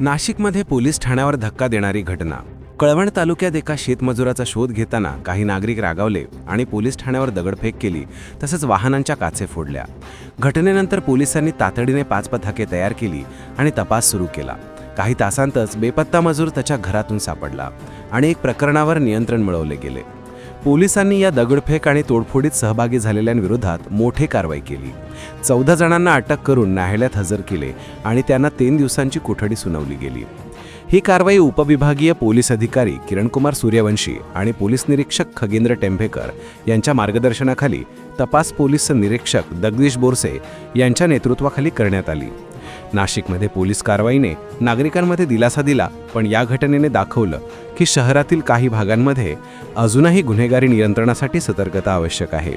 नाशिकमध्ये पोलीस ठाण्यावर धक्का देणारी घटना. कळवण तालुक्यात एका शेतमजुराचा शोध घेताना काही नागरिक रागावले आणि पोलीस ठाण्यावर दगडफेक केली तसंच वाहनांच्या काचे फोडल्या. घटनेनंतर पोलिसांनी तातडीने पाच पथके तयार केली आणि तपास सुरू केला. काही तासांतच बेपत्ता मजूर त्याच्या घरातून सापडला आणि एक प्रकरणावर नियंत्रण मिळवले गेले. पोलिसांनी या दगडफेक आणि तोडफोडीत सहभागी झालेल्यांविरोधात मोठी कारवाई केली. चौदा जणांना अटक करून न्यायालयात हजर केले आणि त्यांना तीन दिवसांची कोठडी सुनावली गेली. ही कारवाई उपविभागीय पोलीस अधिकारी किरणकुमार सूर्यवंशी आणि पोलीस निरीक्षक खगेंद्र टेंभेकर यांच्या मार्गदर्शनाखाली तपास पोलीस निरीक्षक जगदीश बोरसे यांच्या नेतृत्वाखाली करण्यात आली. नाशिकमध्ये पोलीस कारवाईने नागरिकांमध्ये दिलासा दिला पण या घटनेने दाखवलं की शहरातील काही भागांमध्ये अजूनही गुन्हेगारी नियंत्रणासाठी सतर्कता आवश्यक आहे.